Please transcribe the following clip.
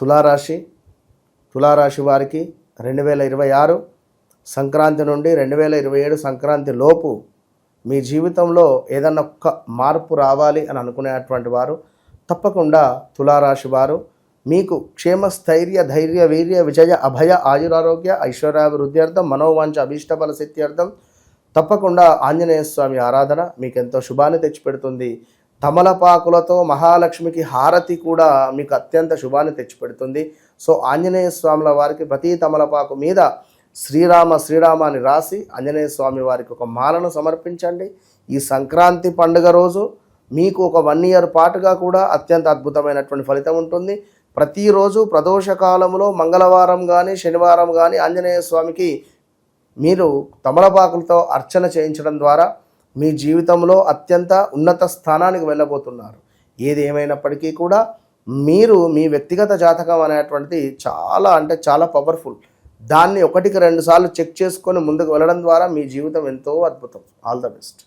తులారాశి తులారాశి వారికి రెండు వేల ఇరవై ఆరు సంక్రాంతి నుండి రెండు వేల ఇరవై ఏడు సంక్రాంతి లోపు మీ జీవితంలో ఏదన్నా ఒక్క మార్పు రావాలి అని అనుకునేటువంటి వారు తప్పకుండా తులారాశి వారు మీకు క్షేమ స్థైర్య ధైర్య వీర్య విజయ అభయ ఆయురారోగ్య ఐశ్వర్యాభివృద్ధ్యర్థం మనోవాంఛ అభీష్టఫల సిద్ధ్యర్థం తప్పకుండా ఆంజనేయ స్వామి ఆరాధన మీకు ఎంతో శుభాన్ని తెచ్చిపెడుతుంది. తమలపాకులతో మహాలక్ష్మికి హారతి కూడా మీకు అత్యంత శుభాన్ని తెచ్చిపెడుతుంది. సో ఆంజనేయ స్వాముల వారికి ప్రతి తమలపాకు మీద శ్రీరామ శ్రీరామ అని రాసి ఆంజనేయ స్వామి వారికి ఒక మాలను సమర్పించండి. ఈ సంక్రాంతి పండుగ రోజు మీకు ఒక వన్ ఇయర్ పాటుగా కూడా అత్యంత అద్భుతమైనటువంటి ఫలితం ఉంటుంది. ప్రతిరోజు ప్రదోష కాలంలో మంగళవారం కానీ శనివారం కానీ ఆంజనేయ స్వామికి మీరు తమలపాకులతో అర్చన చేయించడం ద్వారా మీ జీవితంలో అత్యంత ఉన్నత స్థానానికి వెళ్ళబోతున్నారు. ఏది ఏమైనప్పటికీ కూడా మీరు మీ వ్యక్తిగత జాతకం అనేటువంటిది చాలా అంటే చాలా పవర్ఫుల్ దాన్ని ఒకటికి రెండు సార్లు చెక్ చేసుకొని ముందుకు వెళ్ళడం ద్వారా మీ జీవితం ఎంతో అద్భుతం. All the best